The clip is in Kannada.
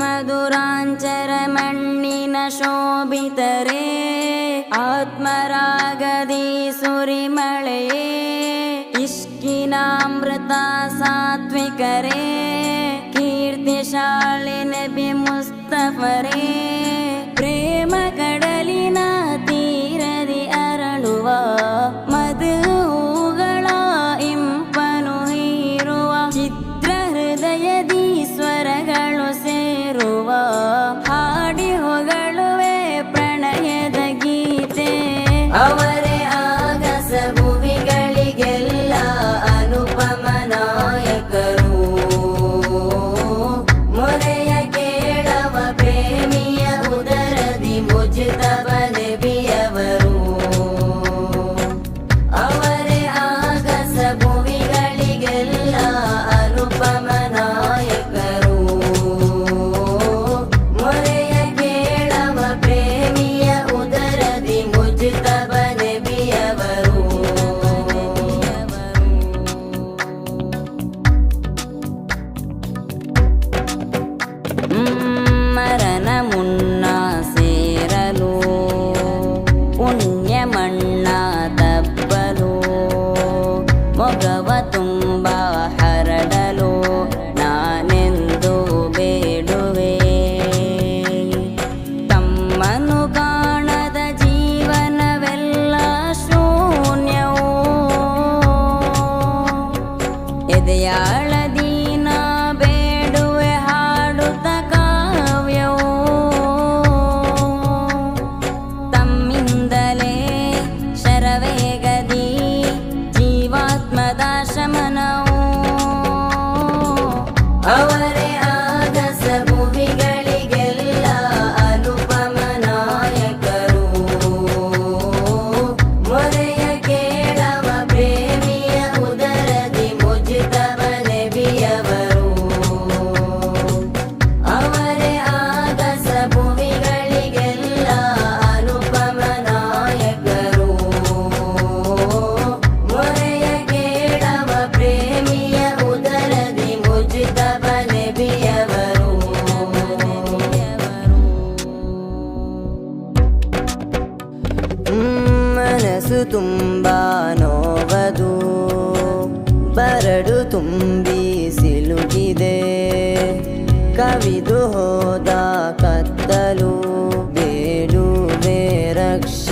मधुराञ्चरमणि आत्मरागदी सुरिमळे इष्किनामृता सात्विकरे कीर्तिशालिन विमुस्तफरे। ಸ್ವರಗಳು ಸೇರುವ ಹಾಡಿ ಹೊಗಳುವೆ ಪ್ರಣಯದ ಗೀತೆ. ಅವರೇ ಆಗಸ ಭುವಿಗಳಿಗೆಲ್ಲ ಅನುಪಮ ನಾಯಕರು. ಮೊರೆಯ ಕೇಳವ ಪ್ರೇಮಿಯ ಉದರದಿ ಮುಜಿತವ ಮನಸ್ಸು ತುಂಬ ನೋವದು. ಬರಡು ತುಂಬಿ ಸಿಲುಗಿದೆ ಕವಿದು ಹೋದ ಕತ್ತಲು ಬೇಡುವೆ ರಕ್ಷ.